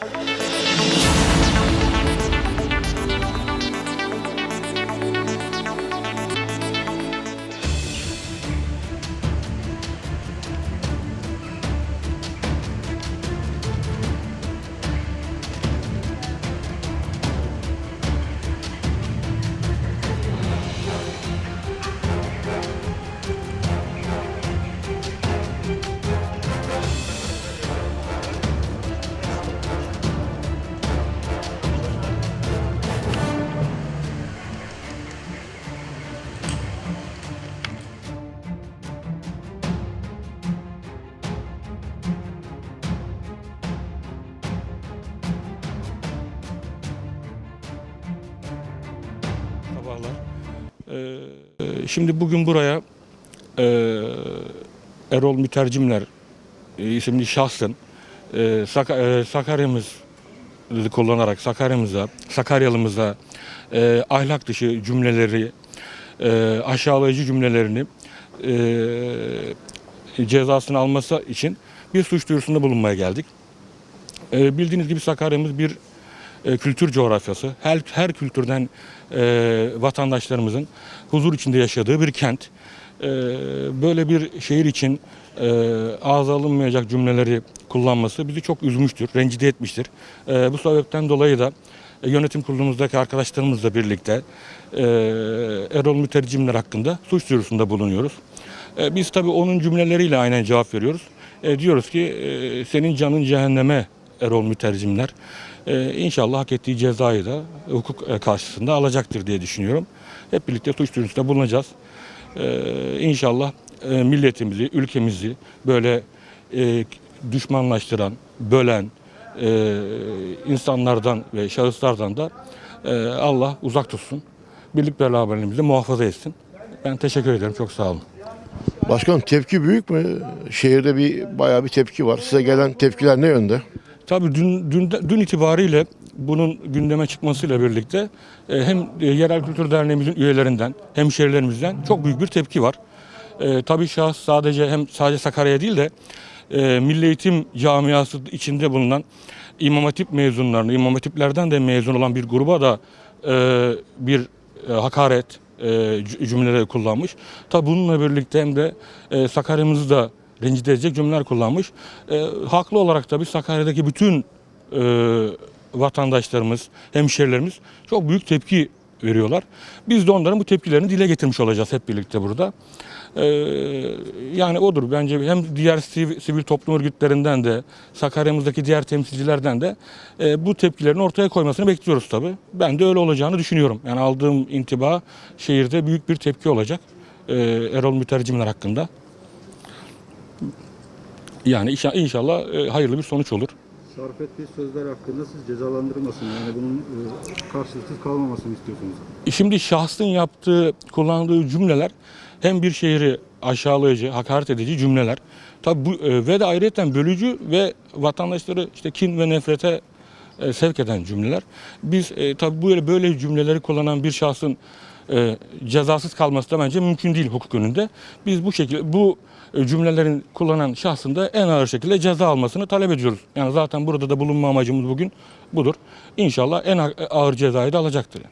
Bye. Sabahlar. Ee, şimdi bugün buraya e, Erol Mütercimler e, isimli şahsın e, Saka- e, Sakarya'mız kullanarak Sakarya'mıza, Sakaryalımıza e, ahlak dışı cümleleri, e, aşağılayıcı cümlelerini e, cezasını alması için bir suç duyurusunda bulunmaya geldik. E, bildiğiniz gibi Sakarya'mız bir e, kültür coğrafyası. Her, her kültürden e, vatandaşlarımızın huzur içinde yaşadığı bir kent. E, böyle bir şehir için e, ağza alınmayacak cümleleri kullanması bizi çok üzmüştür, rencide etmiştir. E, bu sebepten dolayı da e, yönetim kurulumuzdaki arkadaşlarımızla birlikte e, Erol Mütercimler hakkında suç duyurusunda bulunuyoruz. E, biz tabii onun cümleleriyle aynen cevap veriyoruz. E, diyoruz ki e, senin canın cehenneme Erol Mütercimler. E, inşallah hak ettiği cezayı da hukuk e, karşısında alacaktır diye düşünüyorum. Hep birlikte suç duyurusunda bulunacağız. E, inşallah e, milletimizi, ülkemizi böyle e, düşmanlaştıran, bölen e, insanlardan ve şahıslardan da Allah uzak tutsun. Birlik beraberliğimizi muhafaza etsin. Ben teşekkür ederim. Çok sağ olun. Başkanım tepki büyük mü? Şehirde bir bayağı bir tepki var. Size gelen tepkiler ne yönde? Tabii dün, dün, dün itibariyle bunun gündeme çıkmasıyla birlikte e, hem e, Yerel Kültür Derneğimizin üyelerinden, hemşerilerimizden çok büyük bir tepki var. E, tabii şahıs sadece hem sadece Sakarya değil de e, Milli Eğitim camiası içinde bulunan İmam Hatip mezunlarını, İmam Hatiplerden de mezun olan bir gruba da e, bir e, hakaret e, cü- cümleleri kullanmış. Tabii bununla birlikte hem de e, Sakarya'mızı da rencide edecek cümleler kullanmış. E, haklı olarak tabii Sakarya'daki bütün e, vatandaşlarımız, hemşerilerimiz çok büyük tepki veriyorlar. Biz de onların bu tepkilerini dile getirmiş olacağız hep birlikte burada. E, yani odur bence hem diğer sivil, sivil toplum örgütlerinden de Sakarya'mızdaki diğer temsilcilerden de e, bu tepkilerin ortaya koymasını bekliyoruz tabii. Ben de öyle olacağını düşünüyorum. Yani aldığım intiba şehirde büyük bir tepki olacak e, Erol Mütercimler hakkında. Yani inşa- inşallah e, hayırlı bir sonuç olur. Sarf ettiği sözler hakkında siz cezalandırılmasın. Yani bunun e, karşılıksız kalmamasını istiyorsunuz. Şimdi şahsın yaptığı, kullandığı cümleler hem bir şehri aşağılayıcı, hakaret edici cümleler. Tabii bu e, ve de ayrıca bölücü ve vatandaşları işte kin ve nefrete e, sevk eden cümleler. Biz e, tabii böyle böyle cümleleri kullanan bir şahsın e, cezasız kalması da bence mümkün değil hukuk önünde. Biz bu şekilde bu e, cümlelerin kullanan şahsın da en ağır şekilde ceza almasını talep ediyoruz. Yani zaten burada da bulunma amacımız bugün budur. İnşallah en ağır cezayı da alacaktır.